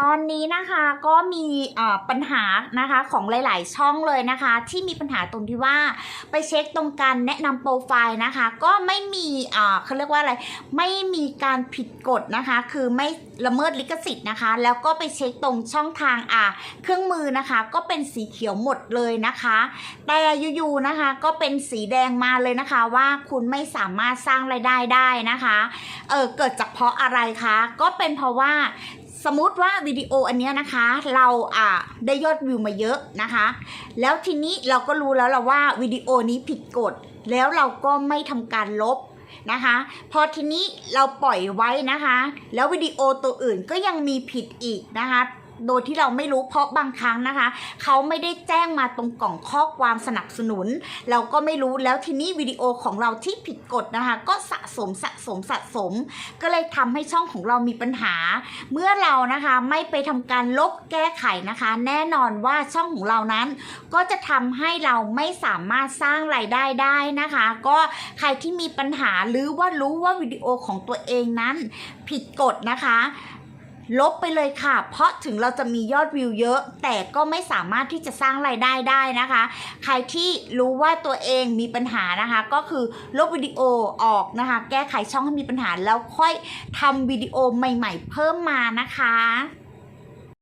ตอนนี้นะคะก็มีปัญหานะคะของหลาย ๆ ช่องเลยนะคะ ที่มีปัญหาตรงที่ว่าไปเช็คตรงการแนะนำโปรไฟล์นะคะ ก็ไม่มีเขาเรียกว่าอะไรไม่มีการผิดกฎนะคะ คือไม่ละเมิดลิขสิทธิ์นะคะ แล้วก็ไปเช็คตรงช่องทางอ่าเครื่องมือนะคะ ก็เป็นสีเขียวหมดเลยนะคะ แต่อยู่ๆนะคะ ก็เป็นสีแดงมาเลยนะคะ ว่าคุณไม่สามารถสร้างรายได้ได้นะคะเออเกิดจากเพราะอะไรคะก็เป็นเพราะว่าสมมติว่าวิดีโออันนี้นะคะ เราอ่าได้ยอดวิวมาเยอะนะคะ แล้วทีนี้เราก็รู้แล้วเราว่าวิดีโอนี้ผิดกฎ แล้วเราก็ไม่ทำการลบนะคะ พอทีนี้เราปล่อยไว้นะคะ แล้ววิดีโอตัวอื่นก็ยังมีผิดอีกนะคะ โดยที่เราไม่รู้เพราะบางครั้งนะคะ เขาไม่ได้แจ้งมาตรงกล่องข้อความสนับสนุน เราก็ไม่รู้แล้วทีนี้วิดีโอของเราที่ผิดกฎนะคะ ก็สะสมสะสมสะสม ก็เลยทำให้ช่องของเรามีปัญหา เมื่อเรานะคะไม่ไปทำการลบแก้ไขนะคะ แน่นอนว่าช่องของเรานั้น ก็จะทำให้เราไม่สามารถสร้างรายได้ได้นะคะ ก็ใครที่มีปัญหาหรือว่ารู้ว่าวิดีโอของตัวเองนั้น ผิดกฎนะคะ ลบไปเลยค่ะ เพราะถึงเราจะมียอดวิวเยอะ แต่ก็ไม่สามารถที่จะสร้างรายได้ได้นะคะ ใครที่รู้ว่าตัวเองมีปัญหานะคะ ก็คือลบวิดีโอออกนะคะ แก้ไขช่องให้มีปัญหาแล้วค่อยทำวิดีโอใหม่ ๆ เพิ่มมานะคะ